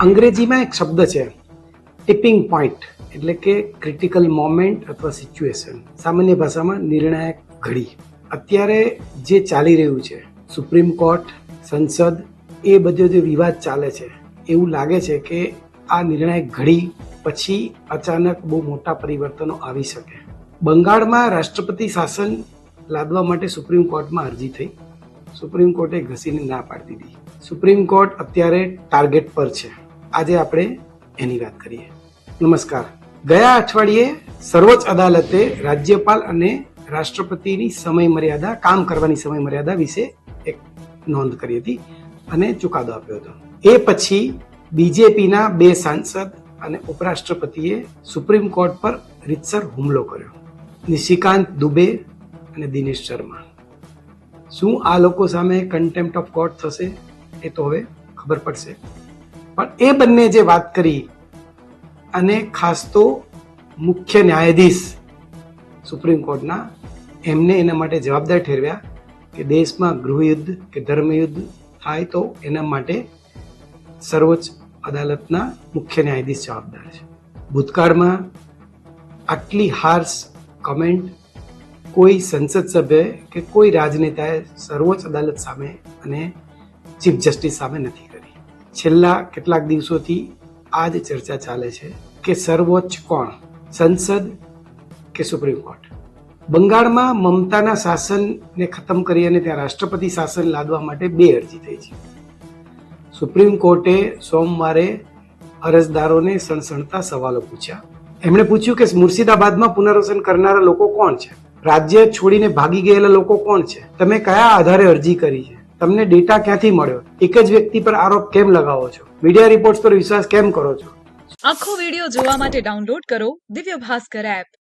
અંગ્રેજીમાં એક શબ્દ છે ટિપિંગ પોઈન્ટ એટલે કે ક્રિટિકલ મોમેન્ટ અથવા સિચ્યુએશન સામાન્ય ભાષામાં નિર્ણાયક ઘડી. અત્યારે જે ચાલી રહ્યું છે સુપ્રીમ કોર્ટ સંસદ, એ બધો જે વિવાદ ચાલે છે, એવું લાગે છે કે આ નિર્ણાયક ઘડી પછી અચાનક બહુ મોટા પરિવર્તનો આવી શકે. બંગાળમાં રાષ્ટ્રપતિ શાસન લાદવા માટે સુપ્રીમ કોર્ટમાં અરજી થઈ. સુપ્રીમ કોર્ટે ઘસીને ના પાડી દીધી. સુપ્રીમ કોર્ટ અત્યારે ટાર્ગેટ પર છે. આજે આપણે એની વાત કરીએ. નમસ્કાર. ગયા અઠવાડિયે સર્વોચ્ચ અદાલતે રાજ્યપાલ અને રાષ્ટ્રપતિની સમય મર્યાદા કામ કરવાની સમય મર્યાદા વિશે એક નોંધ કરી હતી અને ચુકાદો આપ્યો હતો. એ પછી બીજેપીના બે સાંસદ અને ઉપરાષ્ટ્રપતિએ સુપ્રીમ કોર્ટ પર રીતસર હુમલો કર્યો. નિશિકાંત દુબે અને દિનેશ શર્મા. શું આ લોકો સામે કન્ટેમ્પ્ટ ઓફ કોર્ટ થશે? એ તો હવે ખબર પડશે. પણ એ બંને જે વાત કરી, અને ખાસ તો મુખ્ય ન્યાયાધીશ સુપ્રીમ કોર્ટના, એમને એના માટે જવાબદાર ઠેરવ્યા કે દેશમાં ગૃહયુદ્ધ કે ધર્મયુદ્ધ થાય તો એના માટે સર્વોચ્ચ અદાલતના મુખ્ય ન્યાયાધીશ જવાબદાર છે. ભૂતકાળમાં આટલી હાર્શ કમેન્ટ કોઈ સંસદ સભ્ય કે કોઈ રાજનેતાએ સર્વોચ્ચ અદાલત સામે અને ચીફ જસ્ટિસ સામે નથી કરી. છેલ્લા કેટલાક દિવસોથી આ જ ચર્ચા ચાલે છે કે સર્વોચ્ચ કોણ? સંસદ કે સુપ્રીમ કોર્ટ? બંગાળમાં મમતાના શાસનને ખતમ કરી અને ત્યાં રાષ્ટ્રપતિ શાસન લાદવા માટે બે અરજી થઈ છે. સુપ્રીમ કોર્ટે સોમવારે અરજદારોને સણસણતા સવાલો પૂછ્યા. એમણે પૂછ્યું કે મુર્શિદાબાદમાં પુનર્વસન કરનારા લોકો કોણ છે? રાજ્ય છોડીને ભાગી ગયેલા લોકો કોણ છે? તમે કયા આધારે અરજી કરી છે? તમને ડેટા ક્યાંથી મળ્યો? એક જ વ્યક્તિ પર આરોપ કેમ લગાવો છો? મીડિયા રિપોર્ટ્સ પર વિશ્વાસ કેમ કરો છો? આખો વિડિયો જોવા માટે ડાઉનલોડ કરો દિવ્ય ભાસ્કર એપ